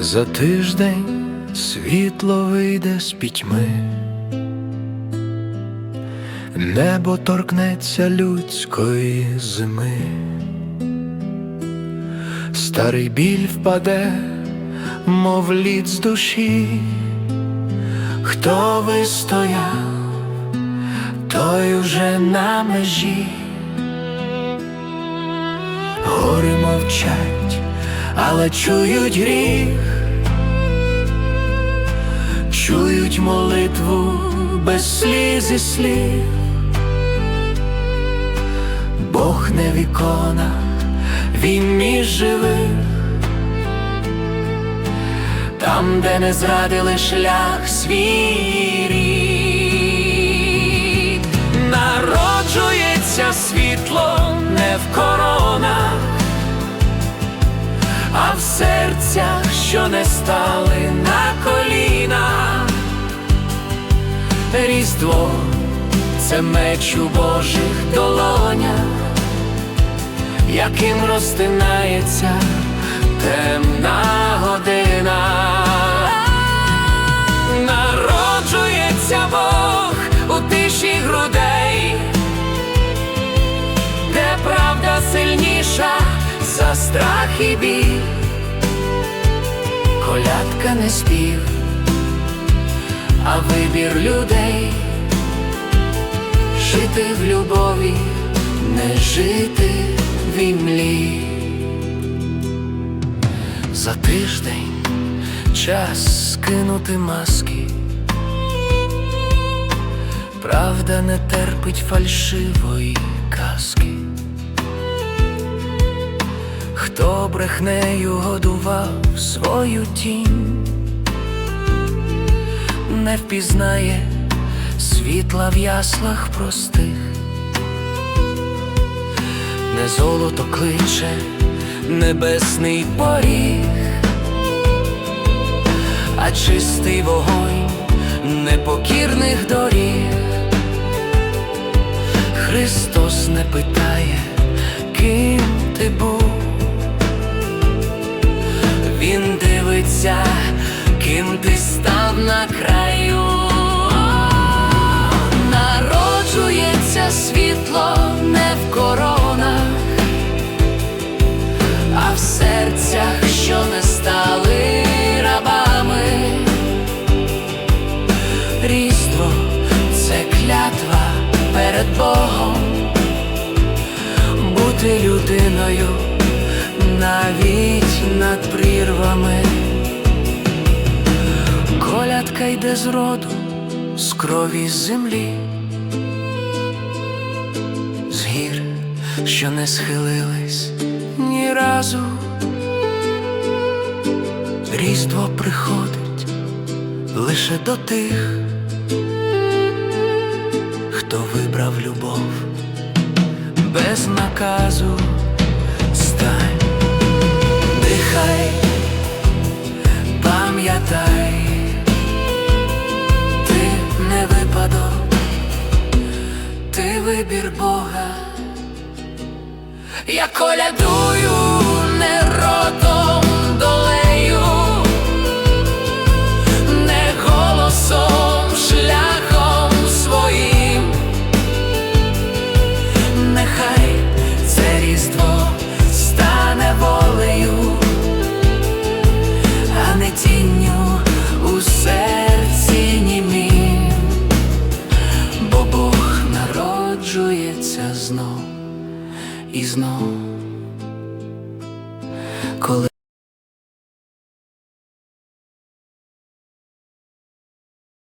За тиждень світло вийде з пітьми, небо торкнеться людської зими, старий біль впаде, мов лід з душі, хто вистояв, той уже на межі. Гори мовчать, але чують гріх, чують молитву без сліз і слів. Бог не в іконах, він між живих, там, де не зрадили шлях свій. Народжується світло не в коронах, стали на коліна. Різдво це меч у Божих долонях, яким розтинається темна година. Народжується Бог у тиші грудей, де правда сильніша за страх і біль, колядка не спів, а вибір людей жити в любові, не жити в імлі. За тиждень час скинути маски. Правда не терпить фальшивої казки. Хто брехнею годував свою тінь, не впізнає світла в яслах простих, не золото кличе небесний поріг, а чистий вогонь непокірних доріг. Христос не питає, клятва перед Богом, бути людиною навіть над прірвами. Колядка йде з роду, з крові з землі, з гір, що не схилились ні разу. Різдво приходить лише до тих, вибрав любов без наказу. Стань, дихай, пам'ятай, ти не випадок, ти вибір Бога. Я колядую не ротом знов і знов, коли